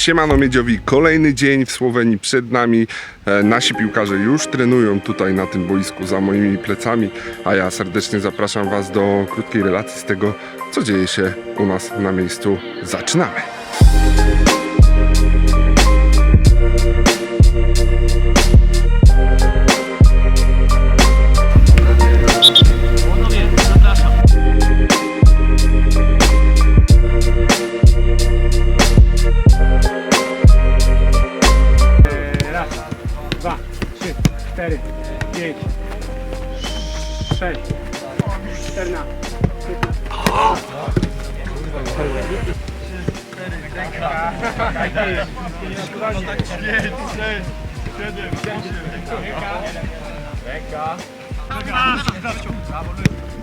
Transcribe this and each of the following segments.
Siemano Miedziowi, kolejny dzień w Słowenii przed nami. E, nasi piłkarze już trenują tutaj na tym boisku za moimi plecami, a ja serdecznie zapraszam Was do krótkiej relacji z tego, co dzieje się u nas na miejscu. Zaczynamy!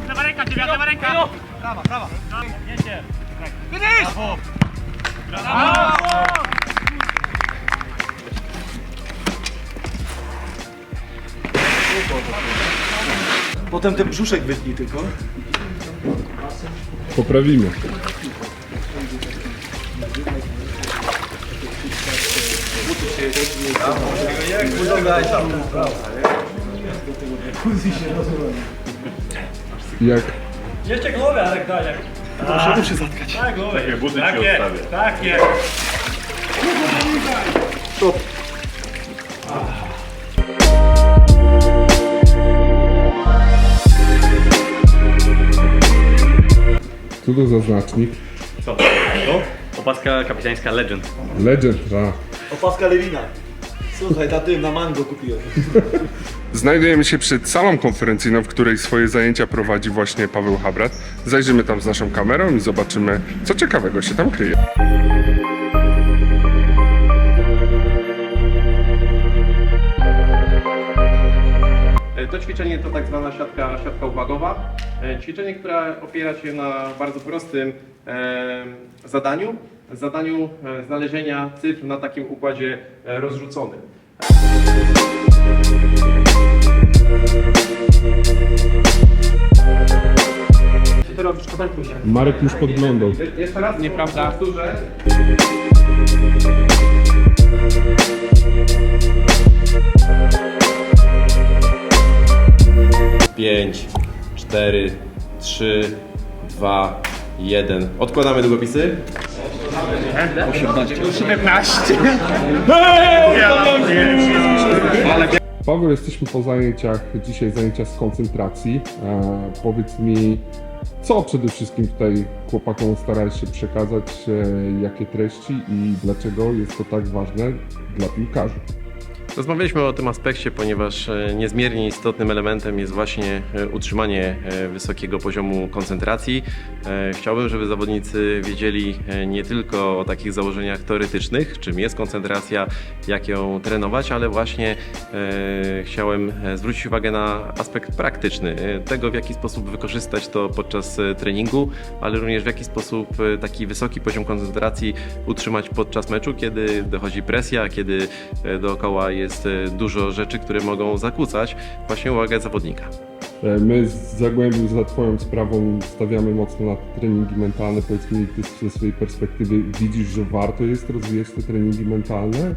Lewa ręka, lewa ręka. Prawa, prawa. Finish! Brawo. Potem ten brzuszek wytnij tylko. Poprawimy. Jak Jeszcze głowę, ale daj. Muszę uszy zatkać. Tak, głowę. Takie buty tak jest, tak jest. Stop. co to za znacznik? Co? Opaska kapitańska Legend. Legend, a. Opaska Lewina. Słuchaj, na tym, na mango kupiłem. Znajdujemy się przed salą konferencyjną, w której swoje zajęcia prowadzi właśnie Paweł Habrat. Zajrzymy tam z naszą kamerą i zobaczymy, co ciekawego się tam kryje. E, To ćwiczenie to tak zwana siatka, siatka uwagowa. E, Ćwiczenie, które opiera się na bardzo prostym e, zadaniu. Zadaniu e, znalezienia cyfr na takim układzie e, rozrzuconym. Ty robisz komentuj się. Marek już podglądał. Je- Jeszcze raz nieprawda. Powtórzę. Pięć, cztery, trzy, dwa, jeden. Odkładamy długopisy. 17. Paweł, jesteśmy po zajęciach, dzisiaj zajęcia z koncentracji. E, powiedz mi, co przede wszystkim tutaj chłopakom starałeś się przekazać, e, jakie treści i dlaczego jest to tak ważne dla piłkarzy? Rozmawialiśmy o tym aspekcie, ponieważ e, niezmiernie istotnym elementem jest właśnie e, utrzymanie e, wysokiego poziomu koncentracji. Chciałbym, żeby zawodnicy wiedzieli nie tylko o takich założeniach teoretycznych, czym jest koncentracja, jak ją trenować, ale właśnie chciałem zwrócić uwagę na aspekt praktyczny, tego w jaki sposób wykorzystać to podczas treningu, ale również w jaki sposób taki wysoki poziom koncentracji utrzymać podczas meczu, kiedy dochodzi presja, kiedy dookoła jest e, dużo rzeczy, które mogą zakłócać właśnie uwagę zawodnika. E, My z Zagłębiu za Twoją sprawą stawiamy mocno na treningi mentalne. Powiedz mi, Ty ze swojej perspektywy widzisz, że warto jest rozwijać te treningi mentalne?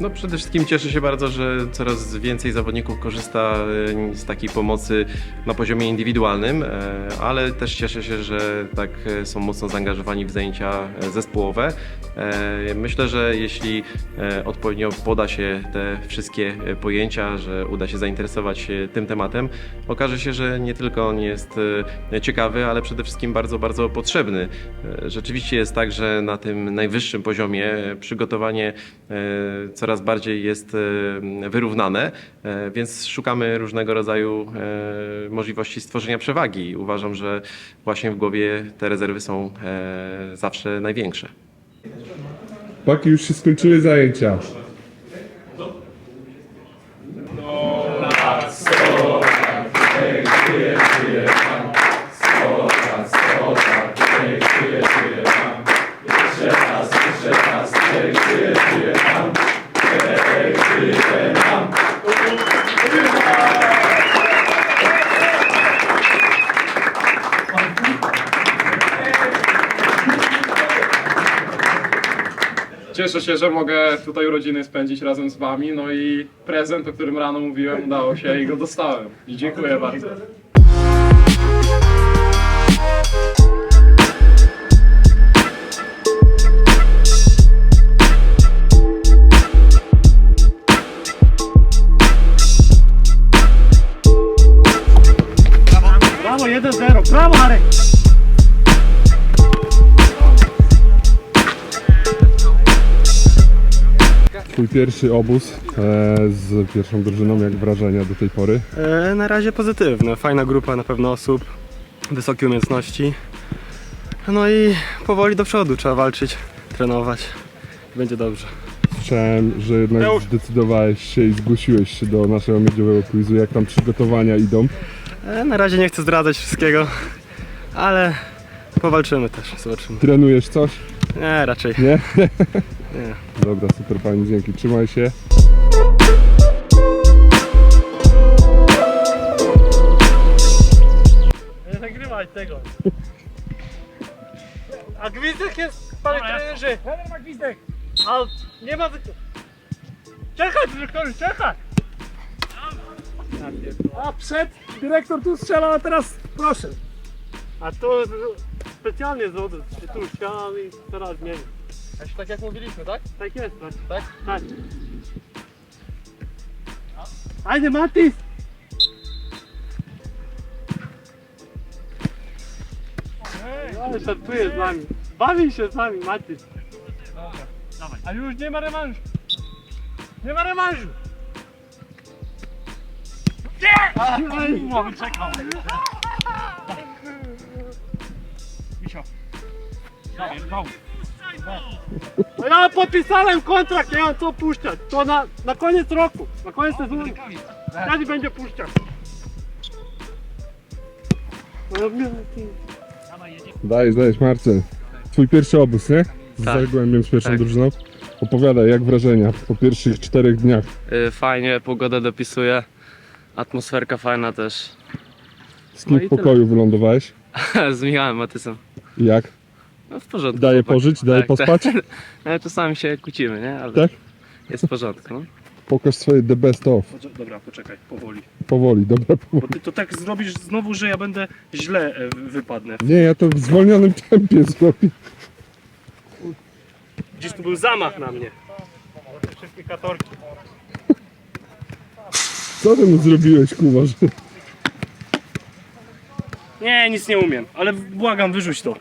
No przede wszystkim cieszę się bardzo, że coraz więcej zawodników korzysta e, z takiej pomocy na poziomie indywidualnym, e, ale też cieszę się, że tak e, są mocno zaangażowani w zajęcia e, zespołowe. Myślę, że jeśli odpowiednio poda się te wszystkie pojęcia, że uda się zainteresować tym tematem, okaże się, że nie tylko on jest ciekawy, ale przede wszystkim bardzo, bardzo potrzebny. Rzeczywiście jest tak, że na tym najwyższym poziomie przygotowanie e, coraz bardziej jest wyrównane, e, więc szukamy różnego rodzaju e, możliwości stworzenia przewagi. Uważam, że właśnie w głowie te rezerwy są e, zawsze największe. Paki, już się skończyły zajęcia. Cieszę się, że mogę tutaj urodziny spędzić razem z wami, no i prezent, o którym rano mówiłem, udało się i go dostałem. I dziękuję bardzo. Brawo, 1-0. Brawo, Arek. Twój pierwszy obóz e, z pierwszą drużyną, jak wrażenia do tej pory? E, na razie pozytywne. Fajna grupa na pewno osób, wysokie umiejętności. No i powoli do przodu trzeba walczyć, trenować. Będzie dobrze. Słyszałem, że jednak zdecydowałeś się i zgłosiłeś się do naszego miedziowego quizu. Jak tam przygotowania idą? E, na razie nie chcę zdradzać wszystkiego, ale powalczymy też, zobaczymy. Trenujesz coś? Nie, raczej. Nie? Nie. Dobra, super pani, dzięki. Trzymaj się. Nie nagrywaj tego. A gwizdek jest, panie trenerze. Trener ma gwizdek. A nie ma... wy- Czekaj, dyrektorze, czekaj. A przed dyrektor tu strzela, a teraz proszę. A to specjalnie zrobię, tu strzelam i teraz zmienię. Tak jak mówiliśmy, tak? Tak jest, tak? Tak? Tak. Ajde Matis! Ale żartuje z nami. Bawi się z nami, Matis. A już nie ma rewanżu. Nie ma rewanżu. Nie! Mamy czekał. Misio. No ja podpisałem kontrakt, nie mam co puszczać. To na, na koniec roku, na koniec sezonu. Wtedy będzie puszczał. No, nie, Dajesz, dajesz, Marcel. Twój pierwszy obóz, nie? Z Tak. Zagłębiem, z pierwszą Tak. drużyną. Opowiadaj, jak wrażenia po pierwszych czterech dniach? Y, Fajnie, pogoda dopisuje. Atmosferka fajna też. Z kim No i w pokoju wylądowałeś? Z Michałem Matysem. Jak? No w porządku. Daje chłopak. pożyć, daje Tak, pospać? Tak. Ale czasami się kłócimy, nie? Ale Tak? jest w porządku. No. Pokaż swoje the best of. Dobra, poczekaj, powoli. Powoli, dobra, powoli. Bo ty to tak zrobisz znowu, że ja będę źle e, wypadnę. Nie, ja to w zwolnionym tempie zrobię. Gdzieś tu był zamach na mnie. Wszystkie katorki. Co ty mu zrobiłeś, Kuba? że- Nie, nic nie umiem, ale błagam, wyrzuć to.